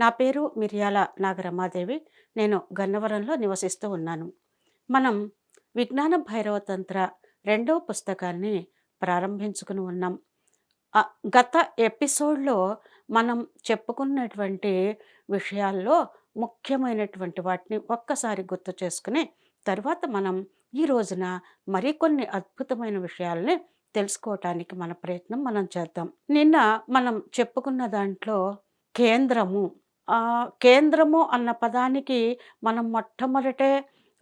నా పేరు మిర్యాల నాగరమాదేవి. నేను గన్నవరంలో నివసిస్తూ ఉన్నాను. మనం విజ్ఞాన భైరవతంత్ర రెండవ పుస్తకాన్ని ప్రారంభించుకుని ఉన్నాం. గత ఎపిసోడ్లో మనం చెప్పుకున్నటువంటి విషయాల్లో ముఖ్యమైనటువంటి వాటిని ఒక్కసారి గుర్తు చేసుకుని తర్వాత మనం ఈ రోజున మరికొన్ని అద్భుతమైన విషయాల్ని తెలుసుకోవటానికి మన ప్రయత్నం మనం చేద్దాం. నిన్న మనం చెప్పుకున్న దాంట్లో కేంద్రము. కేంద్రము అన్న పదానికి మనం మొట్టమొదటే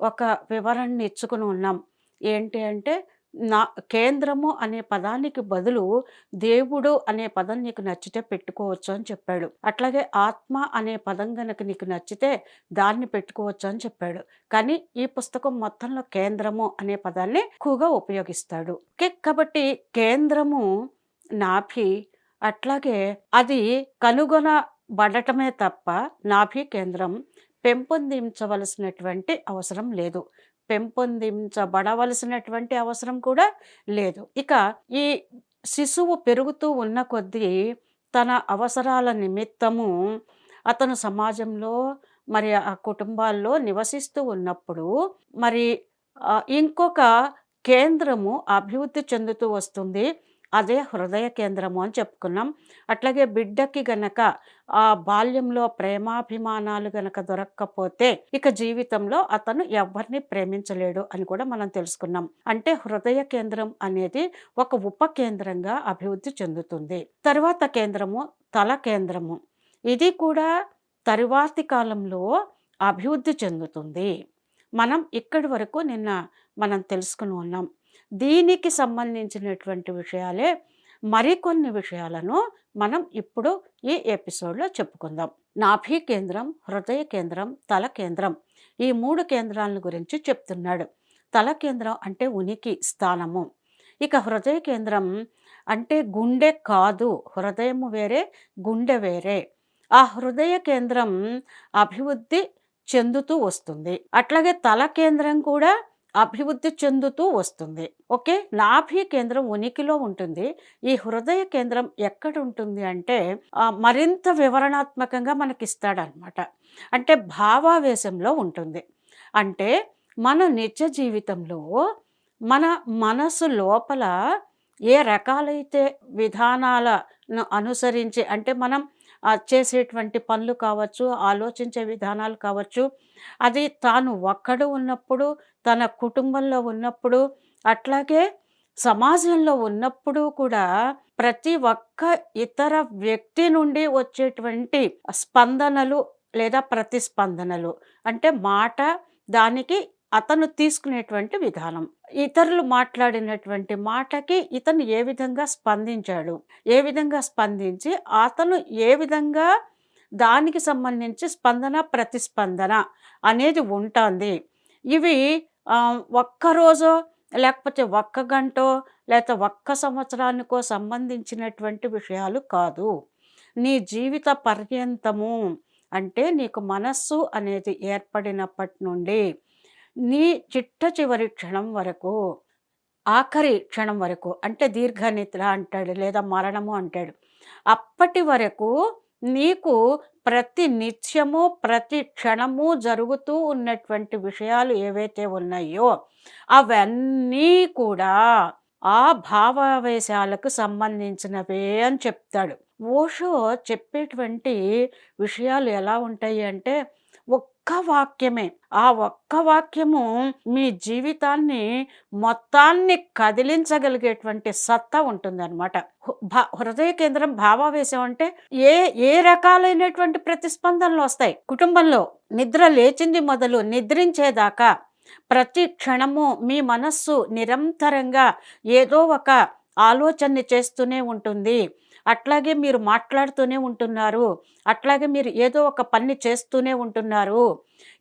ఒక వివరణ ఇచ్చుకుని ఉన్నాం. ఏంటి అంటే నా కేంద్రము అనే పదానికి బదులు దేవుడు అనే పదం నీకు నచ్చితే పెట్టుకోవచ్చు అని చెప్పాడు. అట్లాగే ఆత్మ అనే పదం గనక నీకు నచ్చితే దాన్ని పెట్టుకోవచ్చు అని చెప్పాడు. కానీ ఈ పుస్తకం మొత్తంలో కేంద్రము అనే పదాన్ని ఎక్కువగా ఉపయోగిస్తాడు. కాబట్టి కేంద్రము నాభి అట్లాగే అది కనుగొనబడటమే తప్ప నాభి కేంద్రం పెంపొందించవలసినటువంటి అవసరం లేదు. పెంపొందించబడవలసినటువంటి అవసరం కూడా లేదు. ఇక ఈ శిశువు పెరుగుతూ ఉన్న కొద్దీ తన అవసరాల నిమిత్తము అతను సమాజంలో మరి ఆ కుటుంబాల్లో నివసిస్తూ ఉన్నప్పుడు మరి ఇంకొక కేంద్రము అభివృద్ధి చెందుతూ వస్తుంది. అదే హృదయ కేంద్రము అని చెప్పుకున్నాం. అట్లాగే బిడ్డకి గనక ఆ బాల్యంలో ప్రేమాభిమానాలు గనక దొరక్కపోతే ఇక జీవితంలో అతను ఎవరిని ప్రేమించలేడు అని కూడా మనం తెలుసుకున్నాం. అంటే హృదయ కేంద్రం అనేది ఒక ఉప కేంద్రంగా అభివృద్ధి చెందుతుంది. తర్వాత కేంద్రము తల కేంద్రము. ఇది కూడా తరువాతి కాలంలో అభివృద్ధి చెందుతుంది. మనం ఇక్కడి వరకు నిన్న మనం తెలుసుకుని ఉన్నాం. దీనికి సంబంధించినటువంటి విషయాలే మరికొన్ని విషయాలను మనం ఇప్పుడు ఈ ఎపిసోడ్లో చెప్పుకుందాం. నాభి కేంద్రం హృదయ కేంద్రం తల కేంద్రం ఈ మూడు కేంద్రాలను గురించి చెప్తున్నాడు. తల కేంద్రం అంటే ఉనికి స్థానము. ఇక హృదయ కేంద్రం అంటే గుండె కాదు హృదయము వేరే గుండె వేరే. ఆ హృదయ కేంద్రం అభివృద్ధి చెందుతూ వస్తుంది. అట్లాగే తల కేంద్రం కూడా అభివృద్ధి చెందుతూ వస్తుంది. ఓకే? నాభి కేంద్రం ఉనికిలో ఉంటుంది. ఈ హృదయ కేంద్రం ఎక్కడ ఉంటుంది అంటే మరింత వివరణాత్మకంగా మనకిస్తాడనమాట అంటే భావావేశంలో ఉంటుంది. అంటే మన నిజ జీవితంలో మన మనసు లోపల ఏ రకాలైతే విధానాలను అనుసరించి అంటే మనం చేసేటువంటి పనులు కావచ్చు ఆలోచించే విధానాలు కావచ్చు అది తాను ఒక్కడు ఉన్నప్పుడు తన కుటుంబంలో ఉన్నప్పుడు అట్లాగే సమాజంలో ఉన్నప్పుడు కూడా ప్రతి ఒక్క ఇతర వ్యక్తి నుండి వచ్చేటువంటి స్పందనలు లేదా ప్రతిస్పందనలు. అంటే మాట దానికి అతను తీసుకునేటువంటి విధానం. ఇతరులు మాట్లాడినటువంటి మాటకి ఇతను ఏ విధంగా స్పందించాడు? ఏ విధంగా స్పందించి అతను ఏ విధంగా దానికి సంబంధించి స్పందన ప్రతిస్పందన అనేది ఉంటుంది. ఇవి ఒక్కరోజో లేకపోతే ఒక్క గంటో లేకపోతే ఒక్క సంవత్సరానికో సంబంధించినటువంటి విషయాలు కాదు. నీ జీవిత పర్యంతము అంటే నీకు మనస్సు అనేది ఏర్పడినప్పటి నుండి నీ చిట్ట చివరి క్షణం వరకు ఆఖరి క్షణం వరకు అంటే దీర్ఘనిద్ర అంటాడు లేదా మరణము అంటాడు అప్పటి వరకు నీకు ప్రతి నిత్యము ప్రతి క్షణము జరుగుతూ ఉన్నటువంటి విషయాలు ఏవైతే ఉన్నాయో అవన్నీ కూడా ఆ భావావేశాలకు సంబంధించినవే అని చెప్తాడు. ఓషో చెప్పేటువంటి విషయాలు ఎలా ఉంటాయి అంటే ఒక్క వాక్యమే. ఆ ఒక్క వాక్యము మీ జీవితాన్ని మొత్తాన్ని కదిలించగలిగేటువంటి సత్తా ఉంటుందన్నమాట. అనమాట భా- హృదయ కేంద్రం భావావేశం అంటే ఏ ఏ రకాలైనటువంటి ప్రతిస్పందనలు వస్తాయి? కుటుంబంలో నిద్ర లేచింది మొదలు నిద్రించేదాకా ప్రతి క్షణము మీ మనస్సు నిరంతరంగా ఏదో ఒక ఆలోచనని చేస్తూనే ఉంటుంది. అట్లాగే మీరు మాట్లాడుతూనే ఉంటున్నారు. అట్లాగే మీరు ఏదో ఒక పని చేస్తూనే ఉంటున్నారు.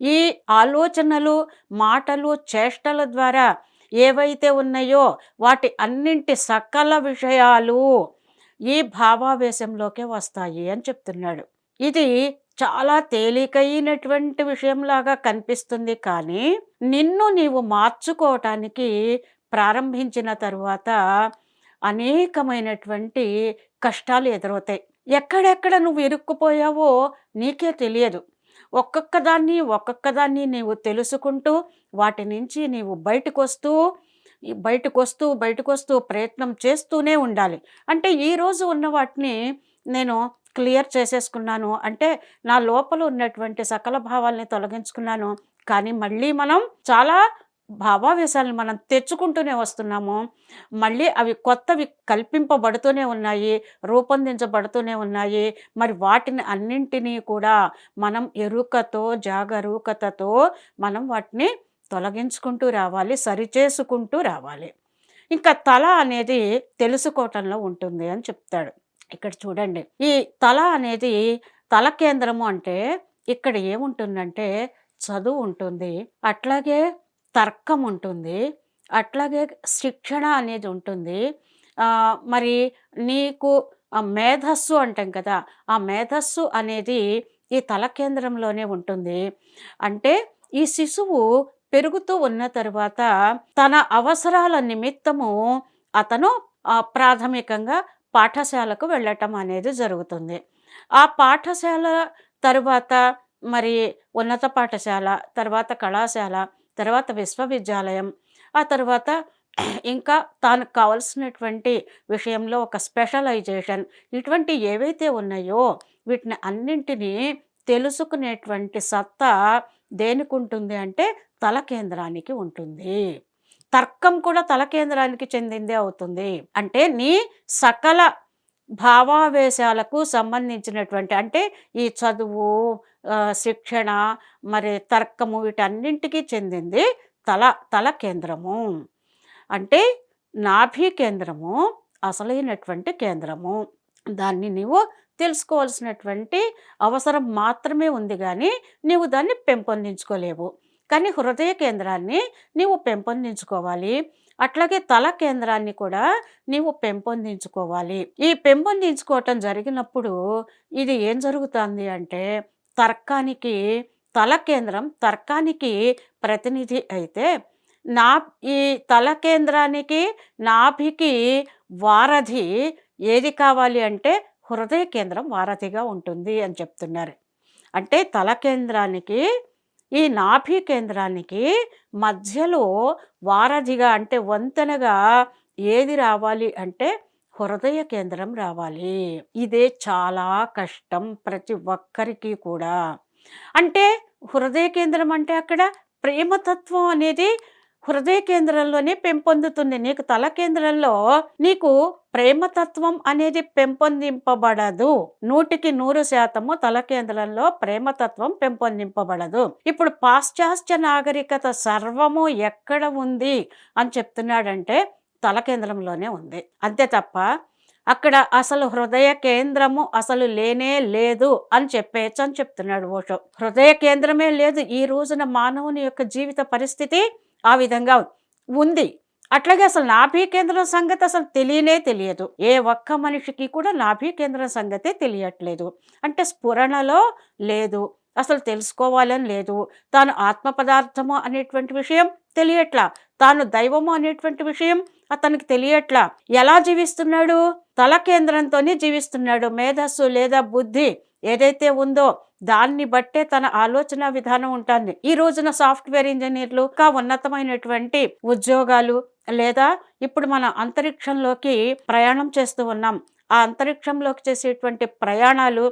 ఈ ఆలోచనలు మాటలు చేష్టల ద్వారా ఏవైతే ఉన్నాయో వాటి అన్నింటి సకల విషయాలు ఈ భావావేశంలోకే వస్తాయి అని చెప్తున్నాడు. ఇది చాలా తేలికైనటువంటి విషయంలాగా కనిపిస్తుంది కానీ నిన్ను నీవు మార్చుకోవటానికి ప్రారంభించిన తరువాత అనేకమైనటువంటి కష్టాలు ఎదురవుతాయి. ఎక్కడెక్కడ నువ్వు ఇరుక్కుపోయావో నీకే తెలియదు. ఒక్కొక్క దాన్ని ఒక్కొక్క దాన్ని నీవు తెలుసుకుంటూ వాటి నుంచి నీవు బయటకు వస్తూ బయటకు వస్తూ బయటకు వస్తూ ప్రయత్నం చేస్తూనే ఉండాలి. అంటే ఈరోజు ఉన్న వాటిని నేను క్లియర్ చేసేసుకున్నాను. అంటే నా లోపల ఉన్నటువంటి సకల భావాల్ని తొలగించుకున్నాను. కానీ మళ్ళీ మనం చాలా భావావేశాలను మనం తెచ్చుకుంటూనే వస్తున్నాము. మళ్ళీ అవి కొత్తవి కల్పింపబడుతూనే ఉన్నాయి రూపొందించబడుతూనే ఉన్నాయి. మరి వాటిని అన్నింటినీ కూడా మనం ఎరుకతో జాగరూకతతో మనం వాటిని తొలగించుకుంటూ రావాలి సరిచేసుకుంటూ రావాలి. ఇంకా తల అనేది తెలుసుకోవటంలో ఉంటుంది అని చెప్తాడు. ఇక్కడ చూడండి. ఈ తల అనేది తల కేంద్రము అంటే ఇక్కడ ఏముంటుందంటే చదువు ఉంటుంది. అట్లాగే తర్కం ఉంటుంది అట్లాగే శిక్షణ అనేది ఉంటుంది మరి నీకు ఆ మేధస్సు అంటాం కదా ఆ మేధస్సు అనేది ఈ తల కేంద్రంలోనే ఉంటుంది. అంటే ఈ శిశువు పెరుగుతూ ఉన్న తర్వాత తన అవసరాల నిమిత్తము అతను ప్రాథమికంగా పాఠశాలకు వెళ్ళటం అనేది జరుగుతుంది. ఆ పాఠశాల తరువాత మరి ఉన్నత పాఠశాల తర్వాత కళాశాల తర్వాత విశ్వవిద్యాలయం. ఆ తర్వాత ఇంకా తాను కావలసినటువంటి విషయంలో ఒక స్పెషలైజేషన్. ఇటువంటి ఏవైతే ఉన్నాయో వీటిని అన్నింటినీ తెలుసుకునేటువంటి సత్తా దేనికి ఉంటుంది అంటే తల కేంద్రానికి ఉంటుంది. తర్కం కూడా తల కేంద్రానికి చెందిందే అవుతుంది. అంటే నీ సకల భావావేశాలకు సంబంధించినటువంటి అంటే ఈ చదువు శిక్షణ మరి తర్కము వీటన్నింటికి చెందింది తల తల కేంద్రము. అంటే నాభి కేంద్రము అసలైనటువంటి కేంద్రము. దాన్ని నీవు తెలుసుకోవాల్సినటువంటి అవసరం మాత్రమే ఉంది కానీ నీవు దాన్ని పెంపొందించుకోలేవు. కానీ హృదయ కేంద్రాన్ని నీవు పెంపొందించుకోవాలి. అట్లాగే తల కేంద్రాన్ని కూడా నీవు పెంపొందించుకోవాలి. ఈ పెంపొందించుకోవటం జరిగినప్పుడు ఇది ఏం జరుగుతుంది అంటే తర్కానికి తల కేంద్రం తర్కానికి ప్రతినిధి అయితే నా ఈ తల కేంద్రానికి నాభికి వారధి ఏది కావాలి అంటే హృదయ కేంద్రం వారధిగా ఉంటుంది అని చెప్తున్నారు. అంటే తల కేంద్రానికి ఈ నాభి కేంద్రానికి మధ్యలో వారధిగా అంటే వంతెనగా ఏది రావాలి అంటే హృదయ కేంద్రం రావాలి. ఇదే చాలా కష్టం ప్రతి ఒక్కరికి కూడా. అంటే హృదయ కేంద్రం అంటే అక్కడ ప్రేమతత్వం అనేది హృదయ కేంద్రంలోనే పెంపొందుతుంది. నీకు తల కేంద్రంలో నీకు ప్రేమతత్వం అనేది పెంపొందింపబడదు. నూటికి నూరు శాతము తల కేంద్రంలో ప్రేమతత్వం పెంపొందింపబడదు. ఇప్పుడు పాశ్చాత్య నాగరికత సర్వము ఎక్కడ ఉంది అని చెప్తున్నాడంటే తల కేంద్రంలోనే ఉంది. అంతే తప్ప అక్కడ అసలు హృదయ కేంద్రము అసలు లేనే లేదు అని చెప్పేయచ్చు అని చెప్తున్నాడు ఓషో. హృదయ కేంద్రమే లేదు. ఈ రోజున మానవుని యొక్క జీవిత పరిస్థితి ఆ విధంగా ఉంది. అట్లాగే అసలు నాభీ కేంద్రం సంగతి అసలు తెలియనే తెలియదు. ఏ ఒక్క మనిషికి కూడా నాభీ కేంద్రం సంగతే తెలియట్లేదు. అంటే స్ఫురణలో లేదు. అసలు తెలుసుకోవాలని లేదు. తాను ఆత్మ పదార్థము అనేటువంటి విషయం తెలియట్లా. తాను దైవము అనేటువంటి విషయం అతనికి తెలియట్లా. ఎలా జీవిస్తున్నాడు? తల కేంద్రంతోనే జీవిస్తున్నాడు. మేధస్సు లేదా బుద్ధి ఏదైతే ఉందో దాన్ని బట్టే తన ఆలోచన విధానం ఉంటుంది. ఈ రోజున సాఫ్ట్వేర్ ఇంజనీర్లు ఇంకా ఉన్నతమైనటువంటి ఉద్యోగాలు లేదా ఇప్పుడు మన అంతరిక్షంలోకి ప్రయాణం చేస్తూ ఉన్నాం. ఆ అంతరిక్షంలోకి చేసేటువంటి ప్రయాణాలు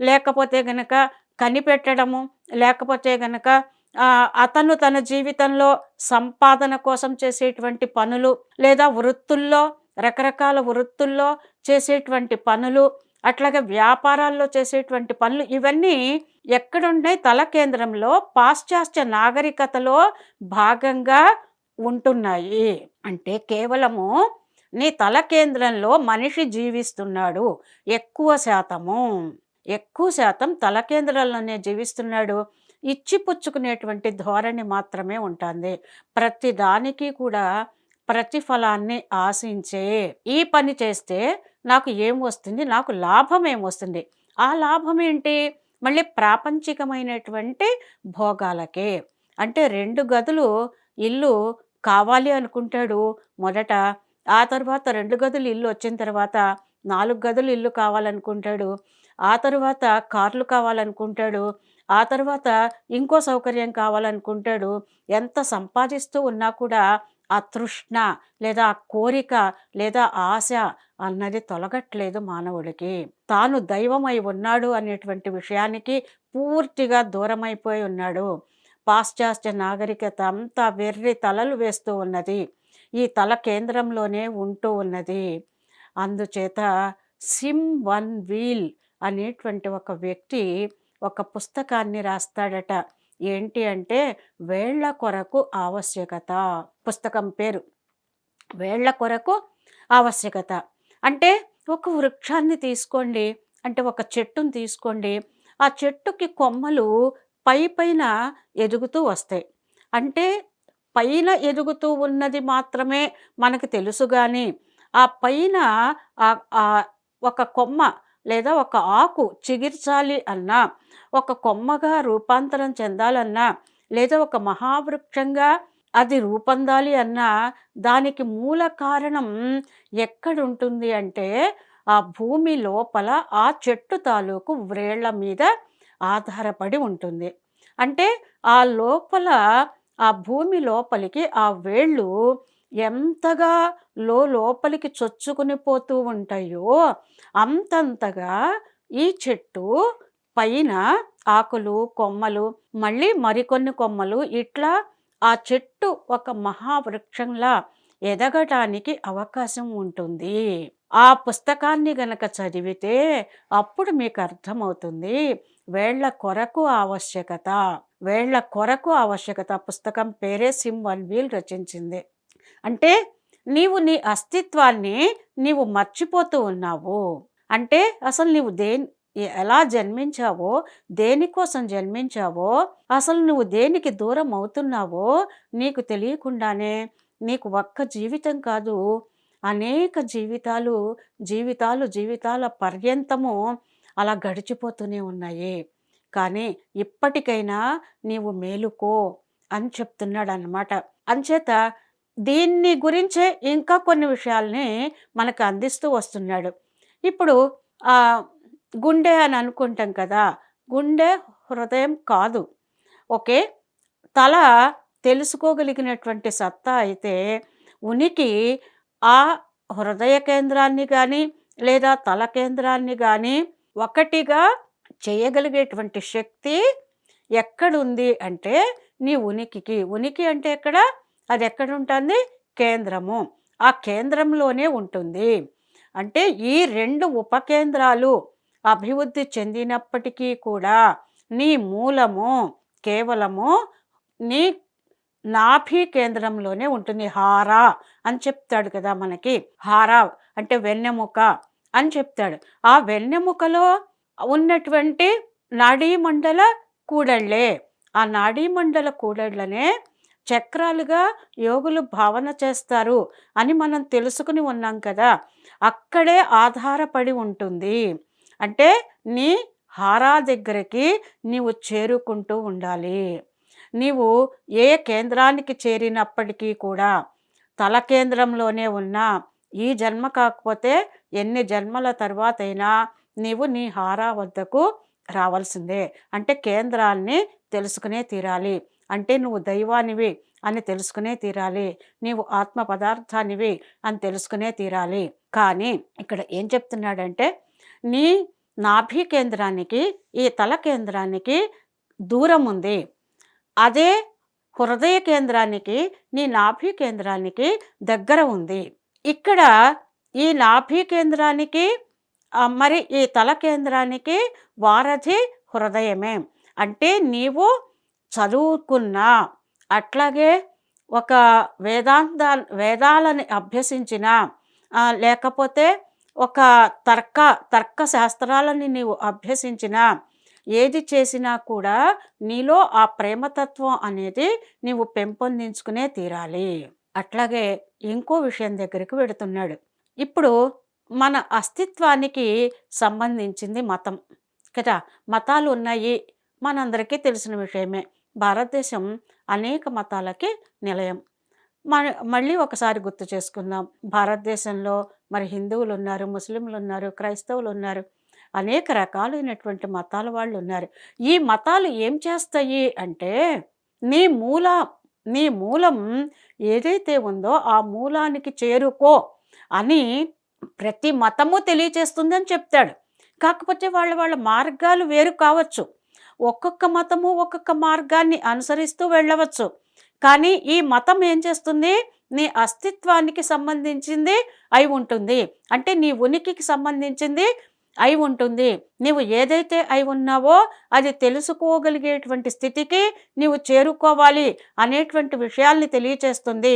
లేకపోతే గనక కనిపెట్టడము లేకపోతే గనక అతను తన జీవితంలో సంపాదన కోసం చేసేటువంటి పనులు లేదా వృత్తుల్లో రకరకాల వృత్తుల్లో చేసేటువంటి పనులు అట్లాగే వ్యాపారాల్లో చేసేటువంటి పనులు ఇవన్నీ ఎక్కడున్నాయి తల కేంద్రంలో పాశ్చాత్య నాగరికతలో భాగంగా ఉంటున్నాయి. అంటే కేవలము నీ తల కేంద్రంలో మనిషి జీవిస్తున్నాడు. ఎక్కువ శాతము. ఎక్కువ శాతం తల కేంద్రాల్లోనే జీవిస్తున్నాడు. ఇచ్చిపుచ్చుకునేటువంటి ధోరణి మాత్రమే ఉంటుంది. ప్రతి దానికి కూడా ప్రతిఫలాన్ని ఆశించే ఈ పని చేస్తే నాకు ఏం వస్తుంది? నాకు లాభం ఏమొస్తుంది ఆ లాభం ఏంటి? మళ్ళీ ప్రాపంచికమైనటువంటి భోగాలకే. అంటే రెండు గదులు ఇల్లు కావాలి అనుకుంటాడు. మొదట ఆ తర్వాత రెండు గదులు ఇల్లు వచ్చిన తర్వాత నాలుగు గదులు ఇల్లు కావాలనుకుంటాడు. ఆ తర్వాత కార్లు కావాలనుకుంటాడు. ఆ తర్వాత ఇంకో సౌకర్యం కావాలనుకుంటాడు. ఎంత సంపాదిస్తూ ఉన్నా కూడా ఆ తృష్ణ లేదా ఆ కోరిక లేదా ఆశ అన్నది తొలగట్లేదు మానవుడికి. తాను దైవమై ఉన్నాడు అనేటువంటి విషయానికి పూర్తిగా దూరమైపోయి ఉన్నాడు. పాశ్చాత్య నాగరికత అంతా వెర్రి తలలు వేస్తూ ఉన్నది. ఈ తల కేంద్రంలోనే ఉంటూ ఉన్నది. అందుచేత సిమ్ వన్ వీల్ అనేటువంటి ఒక వ్యక్తి ఒక పుస్తకాన్ని రాస్తాడట. ఏంటి అంటే వేళ్ళ కొరకు ఆవశ్యకత. పుస్తకం పేరు. వేళ్ళ కొరకు ఆవశ్యకత. అంటే ఒక వృక్షాన్ని తీసుకోండి. అంటే ఒక చెట్టును తీసుకోండి. ఆ చెట్టుకి కొమ్మలు పై పైన ఎదుగుతూ వస్తాయి. అంటే పైన ఎదుగుతూ ఉన్నది మాత్రమే మనకు తెలుసు కానీ ఆ పైన ఒక కొమ్మ లేదా ఒక ఆకు చిగిర్చాలి అన్నా ఒక కొమ్మగా రూపాంతరం చెందాలన్నా లేదా ఒక మహావృక్షంగా అది రూపొందాలి అన్నా దానికి మూల కారణం ఎక్కడుంటుంది అంటే ఆ భూమి లోపల ఆ చెట్టు తాలూకు వ్రేళ్ళ మీద ఆధారపడి ఉంటుంది. అంటే ఆ లోపల ఆ భూమి లోపలికి ఆ వేళ్ళు ఎంతగా లో లోపలికి చొచ్చుకుని పోతూ ఉంటాయో అంతంతగా ఈ చెట్టు పైన ఆకులు కొమ్మలు మళ్ళీ మరికొన్ని కొమ్మలు ఇట్లా ఆ చెట్టు ఒక మహావృక్షంలా ఎదగటానికి అవకాశం ఉంటుంది. ఆ పుస్తకాన్ని గనక చదివితే అప్పుడు మీకు అర్థమవుతుంది వేళ్ళ కొరకు ఆవశ్యకత. వేళ్ళ కొరకు ఆవశ్యకత. పుస్తకం పేరే సిమ్ వన్ వీల్ రచించింది. అంటే నీవు నీ అస్తిత్వాన్ని నీవు మర్చిపోతూ ఉన్నావు. అంటే అసలు నీవు దేని ఎలా జన్మించావో దేనికోసం జన్మించావో అసలు నువ్వు దేనికి దూరం అవుతున్నావో నీకు తెలియకుండానే నీకు ఒక్క జీవితం కాదు. అనేక జీవితాలు జీవితాలు జీవితాల పర్యంతము అలా గడిచిపోతూనే ఉన్నాయి. కానీ ఇప్పటికైనా నీవు మేలుకో అని చెప్తున్నాడు అన్నమాట అంచేత దీన్ని గురించే ఇంకా కొన్ని విషయాల్ని మనకు అందిస్తూ వస్తున్నాడు. ఇప్పుడు గుండె అని అనుకుంటాం కదా గుండె హృదయం కాదు. ఓకే? తల తెలుసుకోగలిగినటువంటి సత్తా అయితే ఉనికి ఆ హృదయ కేంద్రాన్ని కానీ లేదా తల కేంద్రాన్ని కానీ ఒకటిగా చేయగలిగేటువంటి శక్తి ఎక్కడుంది అంటే నీ ఉనికికి. ఉనికి అంటే ఎక్కడ? అది ఎక్కడ ఉంటుంది కేంద్రము. ఆ కేంద్రంలోనే ఉంటుంది. అంటే ఈ రెండు ఉపకేంద్రాలు అభివృద్ధి చెందినప్పటికీ కూడా నీ మూలము కేవలము నీ నాభి కేంద్రంలోనే ఉంటుంది. హారా అని చెప్తాడు కదా మనకి. హారా అంటే వెన్నెముక అని చెప్తాడు. ఆ వెన్నెముకలో ఉన్నటువంటి నాడీమండల కూడళ్ళే ఆ నాడీమండల కూడళ్ళనే చక్రాలుగా యోగులు భావన చేస్తారు అని మనం తెలుసుకుని ఉన్నాం కదా. అక్కడే ఆధారపడి ఉంటుంది. అంటే నీ హారా దగ్గరికి నీవు చేరుకుంటూ ఉండాలి. నీవు ఏ కేంద్రానికి చేరినప్పటికీ కూడా తల కేంద్రంలోనే ఉన్నా ఈ జన్మ కాకపోతే ఎన్ని జన్మల తర్వాతైనా నీవు నీ హారా వద్దకు రావాల్సిందే. అంటే కేంద్రాన్ని తెలుసుకునే తీరాలి. అంటే నువ్వు దైవానివి అని తెలుసుకునే తీరాలి. నీవు ఆత్మ పదార్థానివి అని తెలుసుకునే తీరాలి. కానీ ఇక్కడ ఏం చెప్తున్నాడంటే నీ నాభి కేంద్రానికి ఈ తల కేంద్రానికి దూరం ఉంది. అదే హృదయ కేంద్రానికి నీ నాభి కేంద్రానికి దగ్గర ఉంది. ఇక్కడ ఈ నాభి కేంద్రానికి మరి ఈ తల కేంద్రానికి వారధి హృదయమే. అంటే నీవు చదువుకున్నా అట్లాగే ఒక వేదాంత వేదాలని అభ్యసించిన లేకపోతే ఒక తర్క తర్క శాస్త్రాలని నీవు అభ్యసించిన ఏది చేసినా కూడా నీలో ఆ ప్రేమతత్వం అనేది నీవు పెంపొందించుకునే తీరాలి. అట్లాగే ఇంకో విషయం దగ్గరికి వెడుతున్నాడు. ఇప్పుడు మన అస్తిత్వానికి సంబంధించింది మతం. కదా? మతాలు ఉన్నాయి మనందరికీ తెలిసిన విషయమే. భారతదేశం అనేక మతాలకి నిలయం. మన మళ్ళీ ఒకసారి గుర్తు చేసుకుందాం. భారతదేశంలో మరి హిందువులు ఉన్నారు ముస్లింలు ఉన్నారు క్రైస్తవులు ఉన్నారు అనేక రకాలైనటువంటి మతాల వాళ్ళు ఉన్నారు ఈ మతాలు ఏం చేస్తాయి అంటే నీ మూల నీ మూలం ఏదైతే ఉందో ఆ మూలానికి చేరుకో అని ప్రతి మతము తెలియచేస్తుందని చెప్తాడు. కాకపోతే వాళ్ళ వాళ్ళ మార్గాలు వేరు కావచ్చు. ఒక్కొక్క మతము ఒక్కొక్క మార్గాన్ని అనుసరిస్తూ వెళ్ళవచ్చు. కానీ ఈ మతం ఏం చేస్తుంది? నీ అస్తిత్వానికి సంబంధించింది అయి ఉంటుంది. అంటే నీ ఉనికికి సంబంధించింది అయి ఉంటుంది. నీవు ఏదైతే అయి ఉన్నావో అది తెలుసుకోగలిగేటువంటి స్థితికి నీవు చేరుకోవాలి అనేటువంటి విషయాల్ని తెలియచేస్తుంది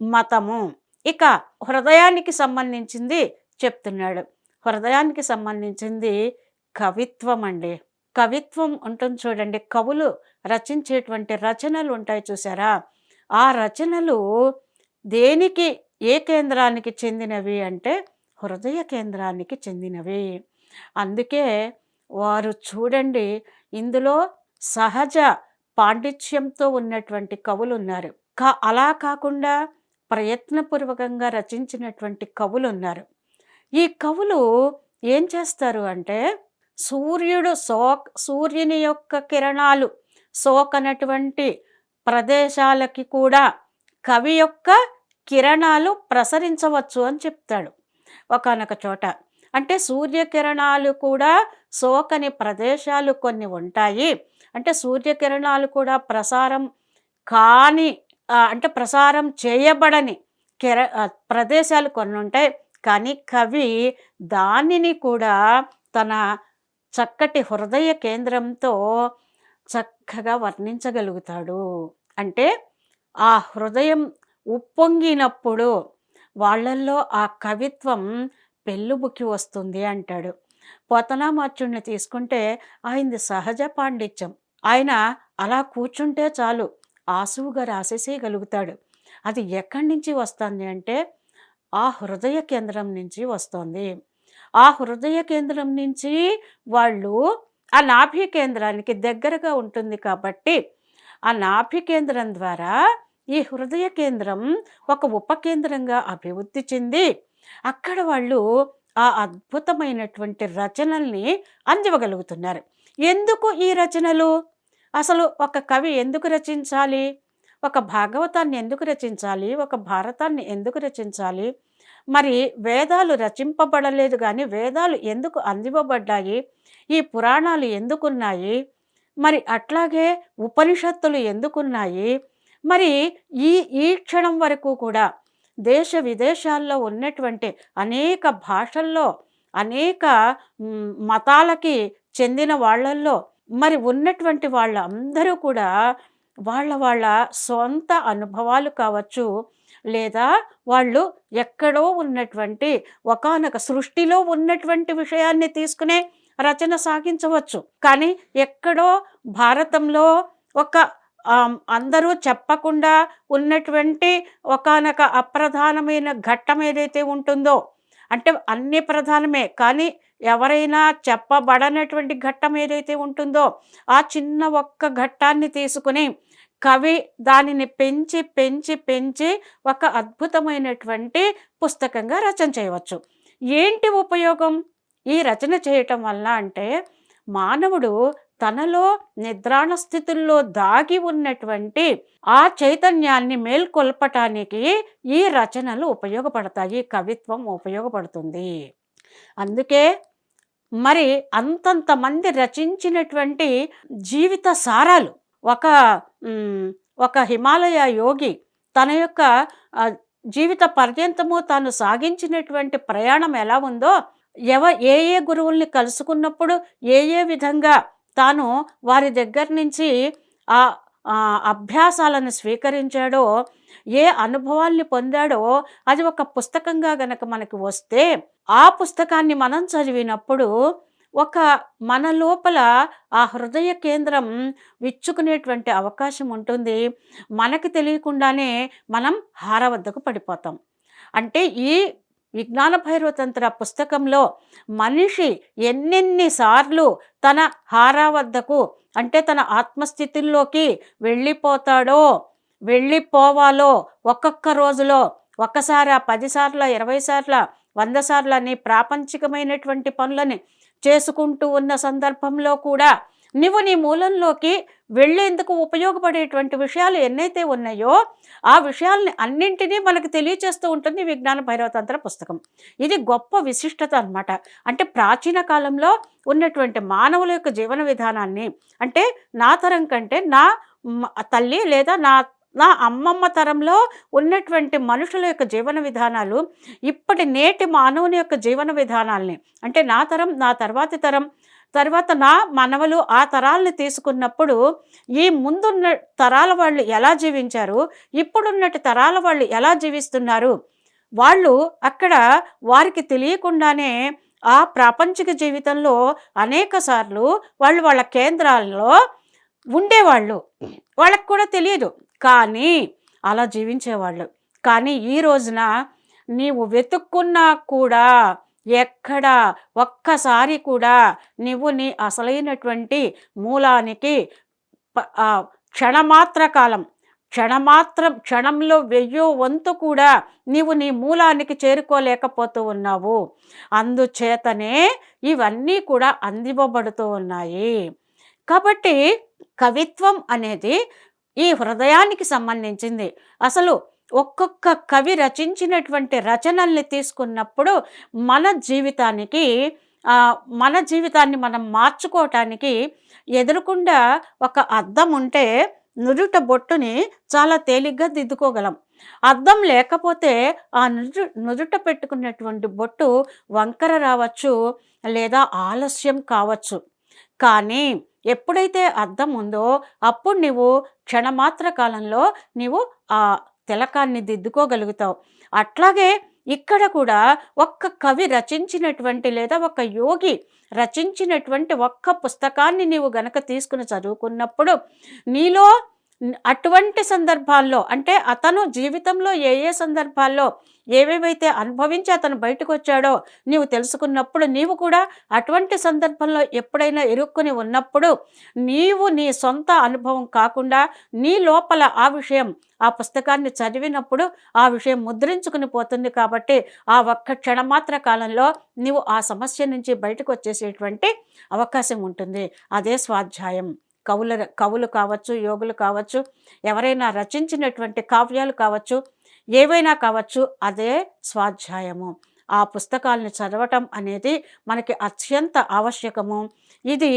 మతము. ఇక హృదయానికి సంబంధించింది చెప్తున్నాడు. హృదయానికి సంబంధించింది కవిత్వం అండి. కవిత్వం ఉంటుంది చూడండి. కవులు రచించేటువంటి రచనలు ఉంటాయి చూసారా? ఆ రచనలు దేనికి ఏ కేంద్రానికి చెందినవి అంటే హృదయ కేంద్రానికి చెందినవి. అందుకే వారు చూడండి ఇందులో సహజ పాండిత్యంతో ఉన్నటువంటి కవులు ఉన్నారు కా అలా కాకుండా ప్రయత్నపూర్వకంగా రచించినటువంటి కవులు ఉన్నారు ఈ కవులు ఏం చేస్తారు అంటే సూర్యుడు సోక్ సూర్యుని యొక్క కిరణాలు సోకనటువంటి ప్రదేశాలకి కూడా కవి యొక్క కిరణాలు ప్రసరించవచ్చు అని చెప్తాడు. ఒకనొక చోట అంటే సూర్యకిరణాలు కూడా సోకని ప్రదేశాలు కొన్ని ఉంటాయి. అంటే సూర్యకిరణాలు కూడా ప్రసారం కాని అంటే ప్రసారం చేయబడని కిర ప్రదేశాలు కొన్ని ఉంటాయి. కానీ కవి దానిని కూడా తన చక్కటి హృదయ కేంద్రంతో చక్కగా వర్ణించగలుగుతాడు. అంటే ఆ హృదయం ఉప్పొంగినప్పుడు వాళ్ళల్లో ఆ కవిత్వం పెళ్ళుబుకి వస్తుంది అంటాడు. పోతనామాచుడిని తీసుకుంటే ఆయనది సహజ పాండిత్యం. ఆయన అలా కూర్చుంటే చాలు ఆసువుగా రాసేసేయగలుగుతాడు. అది ఎక్కడి నుంచి వస్తుంది అంటే ఆ హృదయ కేంద్రం నుంచి వస్తుంది. ఆ హృదయ కేంద్రం నుంచి వాళ్ళు ఆ నాభి కేంద్రానికి దగ్గరగా ఉంటుంది కాబట్టి ఆ నాభి కేంద్రం ద్వారా ఈ హృదయ కేంద్రం ఒక ఉపకేంద్రంగా అభివృద్ధి చెంది అక్కడ వాళ్ళు ఆ అద్భుతమైనటువంటి రచనల్ని అందివ్వగలుగుతున్నారు. ఎందుకు ఈ రచనలు? అసలు ఒక కవి ఎందుకు రచించాలి? ఒక భాగవతాన్ని ఎందుకు రచించాలి? ఒక భారతాన్ని ఎందుకు రచించాలి? మరి వేదాలు రచింపబడలేదు కానీ వేదాలు ఎందుకు అందివ్వబడ్డాయి? ఈ పురాణాలు ఎందుకున్నాయి? మరి అట్లాగే ఉపనిషత్తులు ఎందుకున్నాయి? మరి ఈ ఈ క్షణం వరకు కూడా దేశ విదేశాల్లో ఉన్నటువంటి అనేక భాషల్లో అనేక మతాలకి చెందిన వాళ్ళల్లో మరి ఉన్నటువంటి వాళ్ళందరూ కూడా వాళ్ళ వాళ్ళ సొంత అనుభవాలు కావచ్చు లేదా వాళ్ళు ఎక్కడో ఉన్నటువంటి ఒకానొక సృష్టిలో ఉన్నటువంటి విషయాన్ని తీసుకునే రచన సాగించవచ్చు. కానీ ఎక్కడో భారతంలో ఒక అందరూ చెప్పకుండా ఉన్నటువంటి ఒకానొక అప్రధానమైన ఘట్టం ఏదైతే ఉంటుందో అంటే అన్ని ప్రధానమే కానీ ఎవరైనా చెప్పబడనటువంటి ఘట్టం ఏదైతే ఉంటుందో ఆ చిన్న ఒక్క ఘట్టాన్ని తీసుకుని కవి దానిని పెంచి పెంచి పెంచి ఒక అద్భుతమైనటువంటి పుస్తకంగా రచన చేయవచ్చు. ఏంటి ఉపయోగం? ఈ రచన చేయటం వల్ల అంటే మానవుడు తనలో నిద్రాణ స్థితుల్లో దాగి ఉన్నటువంటి ఆ చైతన్యాన్ని మేల్కొల్పటానికి ఈ రచనలు ఉపయోగపడతాయి కవిత్వం ఉపయోగపడుతుంది. అందుకే మరి అంతంత మంది రచించినటువంటి జీవిత సారాలు ఒక ఒక హిమాలయ యోగి తన యొక్క జీవిత పర్యంతము తాను సాగించినటువంటి ప్రయాణం ఎలా ఉందో ఎవ ఏ ఏ గురువుల్ని కలుసుకున్నప్పుడు ఏ ఏ విధంగా తాను వారి దగ్గర నుంచి ఆ ఆ అభ్యాసాలను స్వీకరించాడో ఏ అనుభవాల్ని పొందాడో అది ఒక పుస్తకంగా గనక మనకి వస్తే ఆ పుస్తకాన్ని మనం చదివినప్పుడు ఒక మన లోపల ఆ హృదయ కేంద్రం విచ్చుకునేటువంటి అవకాశం ఉంటుంది. మనకి తెలియకుండానే మనం హార వద్దకు పడిపోతాం. అంటే ఈ విజ్ఞాన భైరవతంత్ర పుస్తకంలో మనిషి ఎన్నెన్నిసార్లు తన హారా వద్దకు అంటే తన ఆత్మస్థితుల్లోకి వెళ్ళిపోతాడో వెళ్ళిపోవాలో ఒక్కొక్క రోజులో ఒక్కసారి పదిసార్ల ఇరవై సార్ల వంద సార్లని ప్రాపంచికమైనటువంటి పనులని చేసుకుంటూ ఉన్న సందర్భంలో కూడా నువ్వు నీ మూలంలోకి వెళ్ళేందుకు ఉపయోగపడేటువంటి విషయాలు ఎన్నైతే ఉన్నాయో ఆ విషయాల్ని అన్నింటినీ మనకు తెలియచేస్తూ ఉంటుంది విజ్ఞాన భైరవతంత్ర పుస్తకం. ఇది గొప్ప విశిష్టత అన్నమాట. అంటే ప్రాచీన కాలంలో ఉన్నటువంటి మానవుల యొక్క జీవన విధానాన్ని అంటే నా తరం కంటే నా తల్లి లేదా నా నా అమ్మమ్మ తరంలో ఉన్నటువంటి మనుషుల యొక్క జీవన విధానాలు ఇప్పటి నేటి మానవుని యొక్క జీవన విధానాల్ని అంటే నా తరం నా తర్వాతి తరం తర్వాత నా మనవలు ఆ తరాలని తీసుకున్నప్పుడు ఈ ముందున్న తరాల వాళ్ళు ఎలా జీవించారు ఇప్పుడున్నటి తరాల వాళ్ళు ఎలా జీవిస్తున్నారు వాళ్ళు అక్కడ వారికి తెలియకుండానే ఆ ప్రాపంచిక జీవితంలో అనేక సార్లు వాళ్ళు వాళ్ళ కేంద్రాల్లో ఉండేవాళ్ళు. వాళ్ళకు కూడా తెలియదు. కానీ అలా జీవించేవాళ్ళు. కానీ ఈ రోజున నీవు వెతుక్కున్నా కూడా ఎక్కడ ఒక్కసారి కూడా నువ్వు నీ అసలైనటువంటి మూలానికి క్షణమాత్ర కాలం క్షణమాత్రం క్షణంలో వెయ్యో వంతు కూడా నీవు నీ మూలానికి చేరుకోలేకపోతూ ఉన్నావు. అందుచేతనే ఇవన్నీ కూడా అందివ్వబడుతూ ఉన్నాయి. కాబట్టి కవిత్వం అనేది ఈ హృదయానికి సంబంధించింది. అసలు ఒక్కొక్క కవి రచించినటువంటి రచనల్ని తీసుకున్నప్పుడు మన జీవితానికి మన జీవితాన్ని మనం మార్చుకోవటానికి ఎదురుకుండా ఒక అద్దం ఉంటే నుదుట బొట్టుని చాలా తేలిగ్గా దిద్దుకోగలం. అద్దం లేకపోతే ఆ నుదు నుదుట పెట్టుకున్నటువంటి బొట్టు వంకర రావచ్చు లేదా ఆలస్యం కావచ్చు. కానీ ఎప్పుడైతే అర్థం ఉందో అప్పుడు నీవు క్షణమాత్ర కాలంలో నీవు ఆ తిలకాన్ని దిద్దుకోగలుగుతావు. అట్లాగే ఇక్కడ కూడా ఒక్క కవి రచించినటువంటి లేదా ఒక యోగి రచించినటువంటి ఒక్క పుస్తకాన్ని నీవు గనక తీసుకుని చదువుకున్నప్పుడు నీలో అటువంటి సందర్భాల్లో అంటే అతను జీవితంలో ఏ ఏ సందర్భాల్లో ఏవేవైతే అనుభవించి అతను బయటకు వచ్చాడో నీవు తెలుసుకున్నప్పుడు నీవు కూడా అటువంటి సందర్భంలో ఎప్పుడైనా ఇరుక్కుని ఉన్నప్పుడు నీవు నీ సొంత అనుభవం కాకుండా నీ లోపల ఆ విషయం ఆ పుస్తకాన్ని చదివినప్పుడు ఆ విషయం ముద్రించుకుని పోతుంది కాబట్టి ఆ ఒక్క క్షణమాత్ర కాలంలో నీవు ఆ సమస్య నుంచి బయటకు వచ్చేసేటువంటి అవకాశం ఉంటుంది. అదే స్వాధ్యాయం. కవుల కవులు కావచ్చు యోగులు కావచ్చు ఎవరైనా రచించినటువంటి కావ్యాలు కావచ్చు ఏవైనా కావచ్చు అదే స్వాధ్యాయము. ఆ పుస్తకాలను చదవటం అనేది మనకి అత్యంత ఆవశ్యకము. ఇది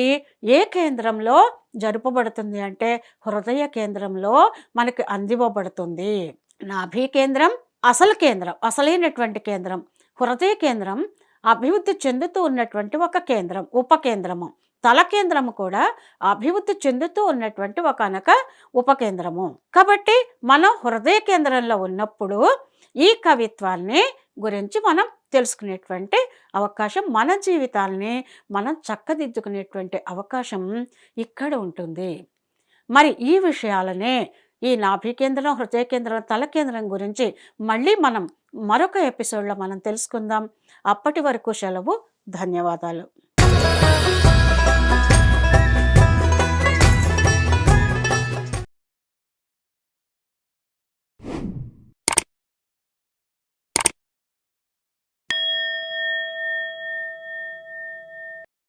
ఏ కేంద్రంలో జరుపబడుతుంది అంటే హృదయ కేంద్రంలో మనకి అందివ్వబడుతుంది. నాభి కేంద్రం అసలు కేంద్రం అసలైనటువంటి కేంద్రం హృదయ కేంద్రం అభివృద్ధి చెందుతూ ఉన్నటువంటి ఒక కేంద్రం ఉపకేంద్రము తల కేంద్రము కూడా అభివృద్ధి చెందుతూ ఉన్నటువంటి ఒక అనక ఉపకేంద్రము కాబట్టి మనం హృదయ కేంద్రంలో ఉన్నప్పుడు ఈ కవిత్వాన్ని గురించి మనం తెలుసుకునేటువంటి అవకాశం మన జీవితాల్ని మనం చక్కదిద్దుకునేటువంటి అవకాశం ఇక్కడ ఉంటుంది. మరి ఈ విషయాలనే ఈ నాభి కేంద్రం హృదయ కేంద్రం తల కేంద్రం గురించి మళ్ళీ మనం మరొక ఎపిసోడ్లో మనం తెలుసుకుందాం. అప్పటి వరకు సెలవు ధన్యవాదాలు.